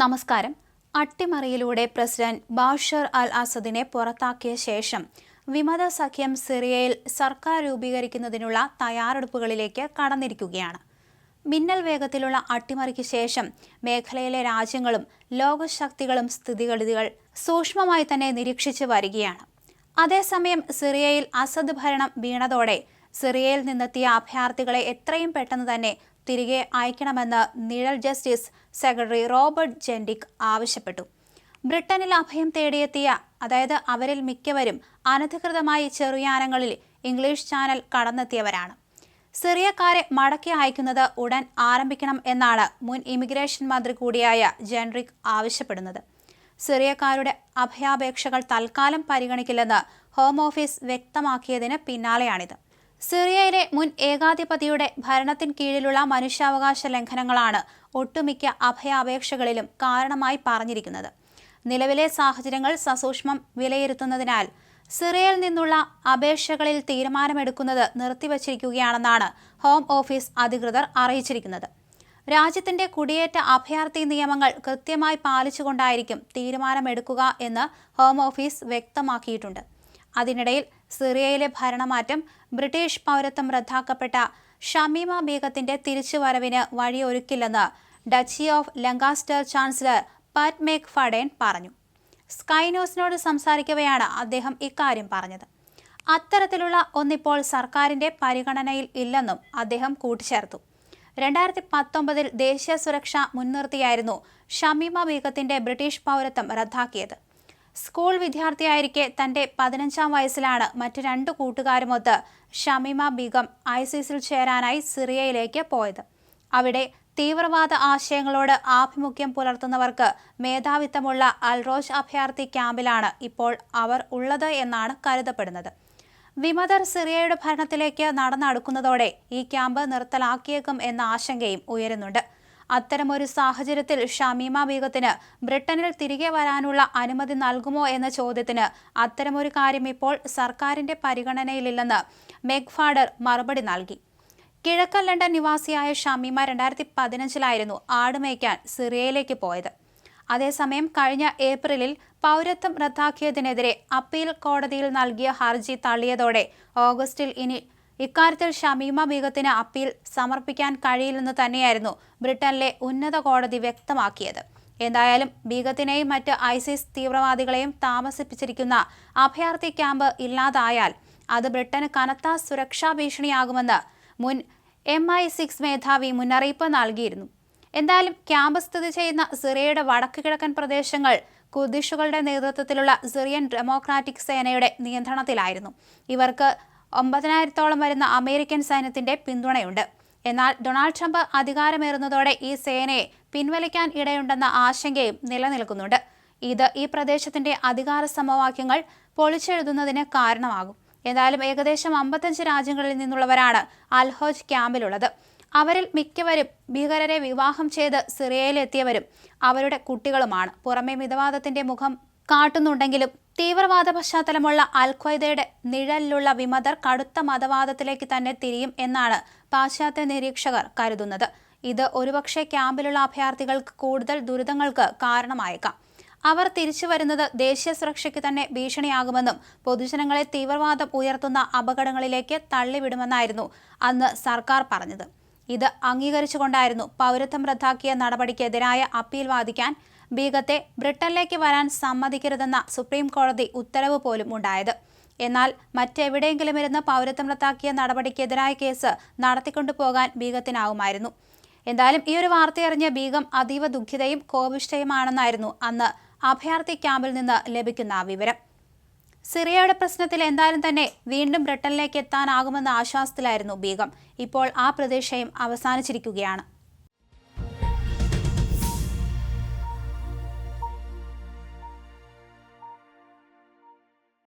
നമസ്കാരം. അട്ടിമറിയിലൂടെ president Bashar al അസദിനെ പുറത്താക്കിയ ശേഷം വിമത സഖ്യം സിറിയയിൽ സർക്കാർ രൂപീകരിക്കുന്നതിനുള്ള തയ്യാറെടുപ്പുകളിലേക്ക് കടന്നിരിക്കുകയാണ്. മിന്നൽ വേഗത്തിലുള്ള അട്ടിമറിക്ക് ശേഷം മേഖലയിലെ രാജ്യങ്ങളും ലോകശക്തികളും സ്ഥിതിഗതികൾ സൂക്ഷ്മമായി തന്നെ നിരീക്ഷിച്ചു വരികയാണ്. അതേസമയം സിറിയയിൽ അസദ് ഭരണം വീണതോടെ സിറിയയിൽ നിന്നെത്തിയ അഭയാർത്ഥികളെ എത്രയും പെട്ടെന്ന് തന്നെ തിരികെ അയക്കണമെന്ന് നിഴൽ ജസ്റ്റിസ് സെക്രട്ടറി റോബർട്ട് ജെൻഡിക് ആവശ്യപ്പെട്ടു. ബ്രിട്ടനിൽ അഭയം തേടിയെത്തിയ അതായത് അവരിൽ മിക്കവരും അനധികൃതമായി ചെറുയാനങ്ങളിൽ ഇംഗ്ലീഷ് ചാനൽ കടന്നെത്തിയവരാണ്. സിറിയക്കാരെ മടക്കി അയക്കുന്നത് ഉടൻ ആരംഭിക്കണം എന്നാണ് മുൻ ഇമിഗ്രേഷൻ മന്ത്രി കൂടിയായ ജെൻറിക് ആവശ്യപ്പെടുന്നത്. സിറിയക്കാരുടെ അഭയാപേക്ഷകൾ തൽക്കാലം പരിഗണിക്കില്ലെന്ന് ഹോം ഓഫീസ് വ്യക്തമാക്കിയതിന് പിന്നാലെയാണിത്. സിറിയയിലെ മുൻ ഏകാധിപതിയുടെ ഭരണത്തിന് കീഴിലുള്ള മനുഷ്യാവകാശ ലംഘനങ്ങളാണ് ഒട്ടുമിക്ക അഭയാപേക്ഷകളിലും കാരണമായി പറഞ്ഞിരിക്കുന്നത്. നിലവിലെ സാഹചര്യങ്ങൾ സസൂക്ഷ്മം വിലയിരുത്തുന്നതിനാൽ സിറിയയിൽ നിന്നുള്ള അപേക്ഷകളിൽ തീരുമാനമെടുക്കുന്നത് നിർത്തിവച്ചിരിക്കുകയാണെന്നാണ് ഹോം ഓഫീസ് അധികൃതർ അറിയിച്ചിരിക്കുന്നത്. രാജ്യത്തിന്റെ കുടിയേറ്റ അഭയാർത്ഥി നിയമങ്ങൾ കൃത്യമായി പാലിച്ചുകൊണ്ടായിരിക്കും തീരുമാനമെടുക്കുക എന്ന് ഹോം ഓഫീസ് വ്യക്തമാക്കിയിട്ടുണ്ട്. അതിനിടയിൽ സിറിയയിലെ ഭരണമാറ്റം ബ്രിട്ടീഷ് പൗരത്വം റദ്ദാക്കപ്പെട്ട ഷമീമ ബീഗത്തിന്റെ തിരിച്ചുവരവിന് വഴിയൊരുക്കില്ലെന്ന് duchy of Lancaster chancellor Pat McFadden പറഞ്ഞു. സ്കൈ ന്യൂസിനോട് സംസാരിക്കവെയാണ് അദ്ദേഹം ഇക്കാര്യം പറഞ്ഞത്. അത്തരത്തിലുള്ള ഒന്നിപ്പോൾ സർക്കാരിന്റെ പരിഗണനയിൽ ഇല്ലെന്നും അദ്ദേഹം കൂട്ടിച്ചേർത്തു. രണ്ടായിരത്തി പത്തൊമ്പതിൽ ദേശീയ സുരക്ഷ മുൻനിർത്തിയായിരുന്നു ഷമീമ ബീഗത്തിന്റെ ബ്രിട്ടീഷ് പൗരത്വം റദ്ദാക്കിയത്. സ്കൂൾ വിദ്യാർത്ഥിയായിരിക്കെ തന്റെ പതിനഞ്ചാം വയസ്സിലാണ് മറ്റു രണ്ട് കൂട്ടുകാരുമൊത്ത് ഷമീമ ബീഗം ഐസിസിൽ ചേരാനായി സിറിയയിലേക്ക് പോയത്. അവിടെ തീവ്രവാദ ആശയങ്ങളോട് ആഭിമുഖ്യം പുലർത്തുന്നവർക്ക് മേധാവിത്വമുള്ള അൽറോജ് അഭയാർത്ഥി ക്യാമ്പിലാണ് ഇപ്പോൾ അവർ ഉള്ളത് എന്നാണ് കരുതപ്പെടുന്നത്. വിമതർ സിറിയയുടെ ഭരണത്തിലേക്ക് നടന്നടുക്കുന്നതോടെ ഈ ക്യാമ്പ് നിർത്തലാക്കിയേക്കും എന്ന ആശങ്കയും ഉയരുന്നുണ്ട്. അത്തരമൊരു സാഹചര്യത്തിൽ ഷമീമ ബീഗത്തിന് ബ്രിട്ടനിൽ തിരികെ വരാനുള്ള അനുമതി നൽകുമോ എന്ന ചോദ്യത്തിന് അത്തരമൊരു കാര്യം ഇപ്പോൾ സർക്കാരിന്റെ പരിഗണനയിലില്ലെന്ന് മെഗ്ഫാഡർ മറുപടി നൽകി. കിഴക്കൻ ലണ്ടൻ നിവാസിയായ ഷമീമ രണ്ടായിരത്തി പതിനഞ്ചിലായിരുന്നു ആടുമേയ്ക്കാൻ സിറിയയിലേക്ക് പോയത്. അതേസമയം കഴിഞ്ഞ ഏപ്രിലിൽ പൗരത്വം റദ്ദാക്കിയതിനെതിരെ അപ്പീൽ കോടതിയിൽ നൽകിയ ഹർജി തള്ളിയതോടെ ഓഗസ്റ്റിൽ ഇനി ഇക്കാര്യത്തിൽ ഷമീമ ബീഗത്തിന് അപ്പീൽ സമർപ്പിക്കാൻ കഴിയില്ലെന്ന് തന്നെയായിരുന്നു ബ്രിട്ടനിലെ ഉന്നത കോടതി വ്യക്തമാക്കിയത്. എന്തായാലും ബീഗത്തിനെയും മറ്റ് ഐസിസ് തീവ്രവാദികളെയും താമസിപ്പിച്ചിരിക്കുന്ന അഭയാർത്ഥി ക്യാമ്പ് ഇല്ലാതായാൽ അത് ബ്രിട്ടന് കനത്ത സുരക്ഷാ ഭീഷണിയാകുമെന്ന് മുൻ എം ഐ സിക്സ് മേധാവി മുന്നറിയിപ്പ് നൽകിയിരുന്നു. എന്തായാലും ക്യാമ്പ് സ്ഥിതി ചെയ്യുന്ന സിറിയയുടെ വടക്ക് കിഴക്കൻ പ്രദേശങ്ങൾ കുർദിഷുകളുടെ നേതൃത്വത്തിലുള്ള സിറിയൻ ഡെമോക്രാറ്റിക് സേനയുടെ നിയന്ത്രണത്തിലായിരുന്നു. ഇവർക്ക് ഒമ്പതിനായിരത്തോളം വരുന്ന അമേരിക്കൻ സൈന്യത്തിന്റെ പിന്തുണയുണ്ട്. എന്നാൽ ഡൊണാൾഡ് ട്രംപ് അധികാരമേറുന്നതോടെ ഈ സേനയെ പിൻവലിക്കാൻ ഇടയുണ്ടെന്ന ആശങ്കയും നിലനിൽക്കുന്നുണ്ട്. ഇത് ഈ പ്രദേശത്തിന്റെ അധികാര സമവാക്യങ്ങൾ പൊളിച്ചെഴുതുന്നതിന് കാരണമാകും. എന്തായാലും ഏകദേശം അമ്പത്തഞ്ച് രാജ്യങ്ങളിൽ നിന്നുള്ളവരാണ് അൽഹോജ് ക്യാമ്പിലുള്ളത്. അവരിൽ മിക്കവരും ഭീകരരെ വിവാഹം ചെയ്ത് സിറിയയിലെത്തിയവരും അവരുടെ കുട്ടികളുമാണ്. പുറമെ മിതവാദത്തിന്റെ മുഖം കാട്ടുന്നുണ്ടെങ്കിലും തീവ്രവാദ പശ്ചാത്തലമുള്ള അൽഖ്വയ്ദയുടെ നിഴലിലുള്ള വിമതർ കടുത്ത മതവാദത്തിലേക്ക് തന്നെ തിരിയും എന്നാണ് പാശ്ചാത്യ നിരീക്ഷകർ കരുതുന്നത്. ഇത് ഒരുപക്ഷെ ക്യാമ്പിലുള്ള അഭയാർത്ഥികൾക്ക് കൂടുതൽ ദുരിതങ്ങൾക്ക് കാരണമായേക്കാം. അവർ തിരിച്ചു വരുന്നത് ദേശീയ സുരക്ഷയ്ക്ക് തന്നെ ഭീഷണിയാകുമെന്നും പൊതുജനങ്ങളെ തീവ്രവാദം ഉയർത്തുന്ന അപകടങ്ങളിലേക്ക് തള്ളിവിടുമെന്നായിരുന്നു അന്ന് സർക്കാർ പറഞ്ഞത്. ഇത് അംഗീകരിച്ചുകൊണ്ടായിരുന്നു പൗരത്വം റദ്ദാക്കിയ നടപടിക്കെതിരായ അപ്പീൽ വാദിക്കാൻ ബീഗത്തെ ബ്രിട്ടനിലേക്ക് വരാൻ സമ്മതിക്കരുതെന്ന സുപ്രീം കോടതി ഉത്തരവ് പോലും ഉണ്ടായത്. എന്നാൽ മറ്റെവിടെയെങ്കിലും ഇരുന്ന് പൗരത്വം റദ്ദാക്കിയ നടപടിക്കെതിരായ കേസ് നടത്തിക്കൊണ്ടു പോകാൻ ബീഗത്തിനാവുമായിരുന്നു. എന്തായാലും ഈ ഒരു വാർത്തയറിഞ്ഞ ബീഗം അതീവ ദുഃഖിതയും കോപിഷ്ഠയുമാണെന്നായിരുന്നു അന്ന് അഭയാർത്ഥി ക്യാമ്പിൽ നിന്ന് ലഭിക്കുന്ന വിവരം. സിറിയയുടെ പ്രശ്നത്തിൽ എന്തായാലും തന്നെ വീണ്ടും ബ്രിട്ടനിലേക്ക് എത്താനാകുമെന്ന ആശ്വാസത്തിലായിരുന്നു ബീഗം. ഇപ്പോൾ ആ പ്രതീക്ഷയും അവസാനിച്ചിരിക്കുകയാണ്.